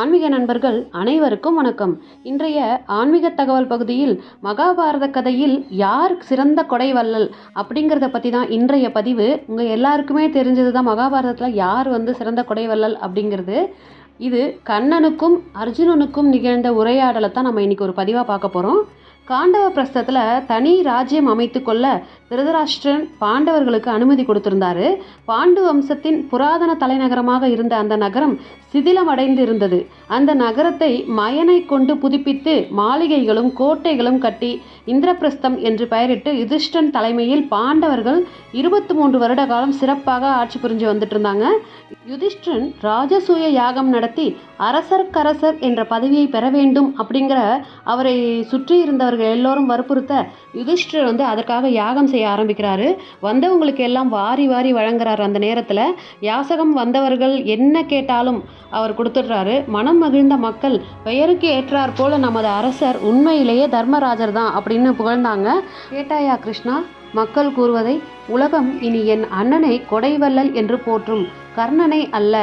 ஆன்மீக நண்பர்கள் அனைவருக்கும் வணக்கம். இன்றைய ஆன்மீக தகவல் பகுதியில் மகாபாரத கதையில் யார் சிறந்த கொடைவள்ளல் அப்படிங்கிறத பற்றி தான் இன்றைய பதிவு. உங்கள் எல்லாருக்குமே தெரிஞ்சது தான் மகாபாரதத்தில் யார் வந்து சிறந்த கொடைவள்ளல் அப்படிங்கிறது. இது கண்ணனுக்கும் அர்ஜுனனுக்கும் நிகழ்ந்த உரையாடலை தான் நம்ம இன்றைக்கி ஒரு பதிவாக பார்க்க போகிறோம் காண்டவ பிரஸ்தத்தில் தனி ராஜ்யம் அமைத்து கொள்ள திருதராஷ்டிரன் பாண்டவர்களுக்கு அனுமதி கொடுத்திருந்தாரு. பாண்டு வம்சத்தின் புராதன தலைநகரமாக இருந்த அந்த நகரம் சிதிலமடைந்து இருந்தது அந்த நகரத்தை மயனை கொண்டு புதுப்பித்து மாளிகைகளும் கோட்டைகளும் கட்டி இந்திரபிரஸ்தம் என்று பெயரிட்டு யுதிஷ்டன் தலைமையில் பாண்டவர்கள் இருபத்தி மூன்று வருட காலம் சிறப்பாக ஆட்சி புரிஞ்சு வந்துட்டு இருந்தாங்க யுதிஷ்டன் ராஜசூய யாகம் நடத்தி அரசர்க்கரசர் என்ற பதவியை பெற வேண்டும் அப்படிங்கிற அவரை சுற்றி இருந்தவர் அவர்கள் எல்லோரும் வற்புறுத்த யுதிஷ்டர் வந்து அதற்காக யாகம் செய்ய ஆரம்பிக்கிறாரு. வந்தவங்களுக்கு எல்லாம் வாரி வாரி வழங்குறாரு. அந்த நேரத்தில் யாசகம் வந்தவர்கள் என்ன கேட்டாலும் அவர் கொடுத்துட்றாரு. மனம் மகிழ்ந்த மக்கள் பெயருக்கு ஏற்றார் போல நமது அரசர் உண்மையிலேயே தர்மராஜர் தான் அப்படின்னு புகழ்ந்தாங்க. கேட்டாயா கிருஷ்ணா மக்கள் கூறுவதை உலகம் இனி என் அண்ணனை கொடைவள்ளல் என்று போற்றும் கர்ணனை அல்ல.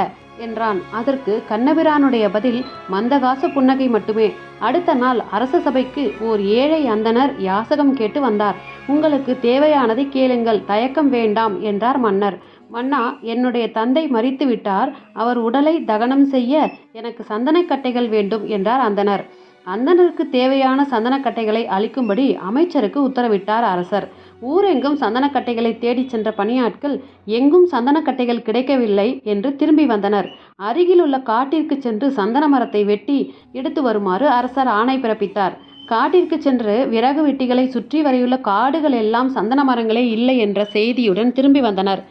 என்றான். அதற்கு கண்ணபிரானுடைய பதில் மந்தகாச புன்னகை மட்டுமே. அடுத்த நாள் அரச சபைக்கு ஓர் ஏழை அந்தனர் யாசகம் கேட்டு வந்தார். உங்களுக்கு தேவையானதை கேளுங்கள். தயக்கம் வேண்டாம் என்றார் மன்னர். மன்னா என்னுடைய தந்தை மறித்து விட்டார். அவர் உடலை தகனம் செய்ய எனக்கு சந்தனக்கட்டைகள் வேண்டும் என்றார் அந்தனர் அந்தனருக்கு தேவையான சந்தனக்கட்டைகளை அளிக்கும்படி அமைச்சருக்கு உத்தரவிட்டார் அரசர். ஊரெங்கும் சந்தனக்கட்டைகளை தேடிச் சென்ற பணியாட்கள் எங்கும் சந்தனக்கட்டைகள் கிடைக்கவில்லை என்று திரும்பி வந்தனர். அருகிலுள்ள காட்டிற்கு சென்று சந்தன மரத்தை வெட்டி எடுத்து வருமாறு அரசர் ஆணை பிறப்பித்தார். காட்டிற்கு சென்று விறகு வெட்டிகளை சுற்றி வரையுள்ள காடுகள் எல்லாம் சந்தன மரங்களே இல்லை என்ற செய்தியுடன் திரும்பி வந்தனர்.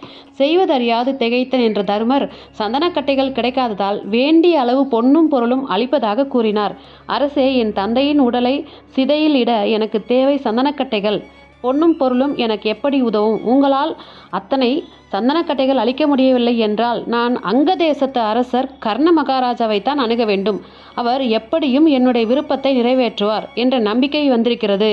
செய்வதறியாது திகைத்த என்ற தர்மர் சந்தனக்கட்டைகள் கிடைக்காததால் வேண்டிய அளவு பொன்னும் பொருளும் அளிப்பதாக கூறினார். அரசே என் தந்தையின் உடலை சிதையில் இட எனக்கு தேவை சந்தனக்கட்டைகள். பொன்னும் பொருளும் எனக்கு எப்படி உதவும்? உங்களால் அத்தனை சந்தனக்கட்டைகள் அளிக்க முடியவில்லை என்றால் நான் அங்க தேசத்து அரசர் கர்ண மகாராஜாவைத்தான் அணுக வேண்டும். அவர் எப்படியும் என்னுடைய விருப்பத்தை நிறைவேற்றுவார் என்ற நம்பிக்கை வந்திருக்கிறது.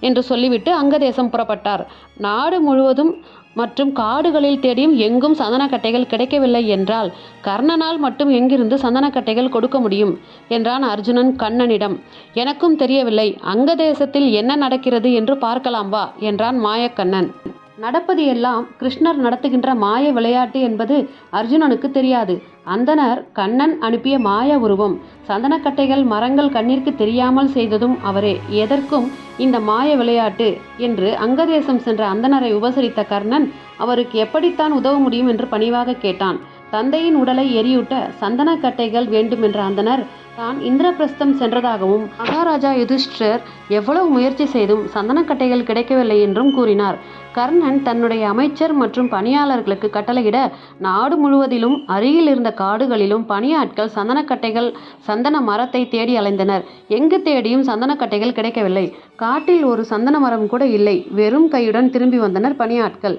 என்று சொல்லிவிட்டு அங்கதேசம் புறப்பட்டார். நாடு முழுவதும் மற்றும் காடுகளில் தேடியும் எங்கும் சந்தனக்கட்டைகள் கிடைக்கவில்லை என்றால் கர்ணனால் மட்டும் எங்கிருந்து சந்தனக்கட்டைகள் கொடுக்க முடியும்? என்றான் அர்ஜுனன் கண்ணனிடம். எனக்கும் தெரியவில்லை. அங்க தேசத்தில் என்ன நடக்கிறது என்று பார்க்கலாம் வா என்றான் மாயக்கண்ணன். நடப்பது எல்லாம் கிருஷ்ணர் நடத்துகின்ற மாய விளையாட்டு என்பது அர்ஜுனனுக்கு தெரியாது. அந்தனர் கண்ணன் அனுப்பிய மாய உருவம். சந்தனக்கட்டைகள் மரங்கள் கண்ணிற்கு தெரியாமல் செய்ததும் அவரே. எதற்கும் இந்த மாய விளையாட்டு என்று அங்கதேசம் சென்ற அந்தனரை உபசரித்த கர்ணன் அவருக்கு எப்படித்தான் உதவ முடியும் என்று பணிவாக கேட்டான். தந்தையின் உடலை எரியூட்ட சந்தனக்கட்டைகள் வேண்டுமென்ற அந்தனர் தான் இந்திரபிரஸ்தம் சென்றதாகவும் மகாராஜா யுதிஷ்டர் எவ்வளவு முயற்சி செய்தும் சந்தனக்கட்டைகள் கிடைக்கவில்லை என்றும் கூறினார். கர்ணன் தன்னுடைய அமைச்சர் மற்றும் பணியாளர்களுக்கு கட்டளையிட நாடு முழுவதிலும் அருகில் இருந்த காடுகளிலும் பணியாட்கள் சந்தனக்கட்டைகள் சந்தன மரத்தை தேடி அலைந்தனர். எங்கு தேடியும் சந்தனக்கட்டைகள் கிடைக்கவில்லை. காட்டில் ஒரு சந்தன மரம் கூட இல்லை. வெறும் கையுடன் திரும்பி வந்தனர் பணியாட்கள்.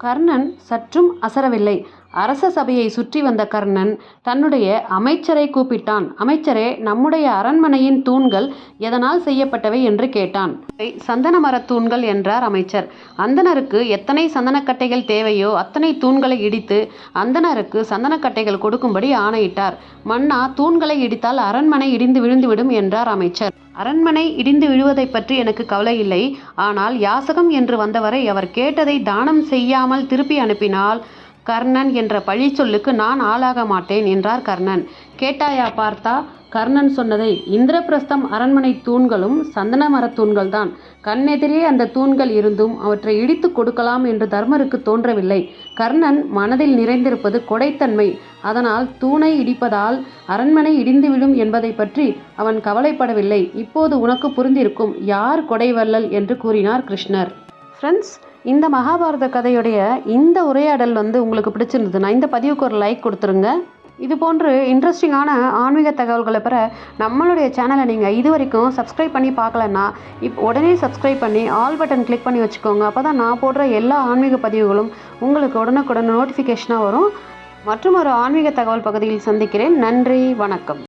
கர்ணன் சற்றும் அசரவில்லை. அரச சபையை சுற்றி வந்த கர்ணன் தன்னுடைய அமைச்சரை கூப்பிட்டான். அமைச்சரே நம்முடைய அரண்மனையின் தூண்கள் எதனால் செய்யப்பட்டவை என்று கேட்டான். சந்தன மரத் தூண்கள் என்றார் அமைச்சர். அந்தனருக்கு எத்தனை சந்தனக்கட்டைகள் தேவையோ அத்தனை தூண்களை இடித்து அந்தனருக்கு சந்தனக்கட்டைகள் கொடுக்கும்படி ஆணையிட்டார். மன்னா தூண்களை இடித்தால் அரண்மனை இடிந்து விழுந்துவிடும் என்றார் அமைச்சர். அரண்மனை இடிந்து விழுவதை பற்றி எனக்கு கவலை இல்லை. ஆனால் யாசகம் என்று வந்தவரை அவர் கேட்டதை தானம் செய்யாமல் திருப்பி அனுப்பினால் கர்ணன் என்ற பழிச்சொல்லுக்கு நான் ஆளாக மாட்டேன் என்றார் கர்ணன். கேட்டாயா பார்த்தா கர்ணன் சொன்னதை இந்திரபிரஸ்தம் அரண்மனை தூண்களும் சந்தன மரத் தூண்கள்தான். கண்ணெதிரே அந்த தூண்கள் இருந்தும் அவற்றை இடித்து கொடுக்கலாம் என்று தர்மருக்கு தோன்றவில்லை. கர்ணன் மனதில் நிறைந்திருப்பது கொடைத்தன்மை. அதனால் தூணை இடிப்பதால் அரண்மனை இடிந்துவிடும் என்பதை பற்றி அவன் கவலைப்படவில்லை. இப்போது உனக்கு புரிந்திருக்கும் யார் கொடைவல்லல் என்று கூறினார் கிருஷ்ணர். ஃப்ரெண்ட்ஸ் இந்த மகாபாரத கதையுடைய இந்த உரையாடல் வந்து உங்களுக்கு பிடிச்சிருந்ததுன்னா இந்த பதிவுக்கு ஒரு லைக் கொடுத்துருங்க. இது போன்று இன்ட்ரெஸ்டிங்கான ஆன்மீக தகவல்களை பெற நம்மளுடைய சேனலை நீங்கள் இது வரைக்கும் சப்ஸ்கிரைப் பண்ணி பார்க்கலன்னா இப் உடனே சப்ஸ்கிரைப் பண்ணி ஆல் பட்டன் கிளிக் பண்ணி வச்சுக்கோங்க. அப்போ தான் நான் போடுற எல்லா ஆன்மீக பதிவுகளும் உங்களுக்கு உடனுக்குடன் நோட்டிஃபிகேஷனாக வரும். மற்றும் ஒரு ஆன்மீக தகவல் பகுதியில் சந்திக்கிறேன். நன்றி வணக்கம்.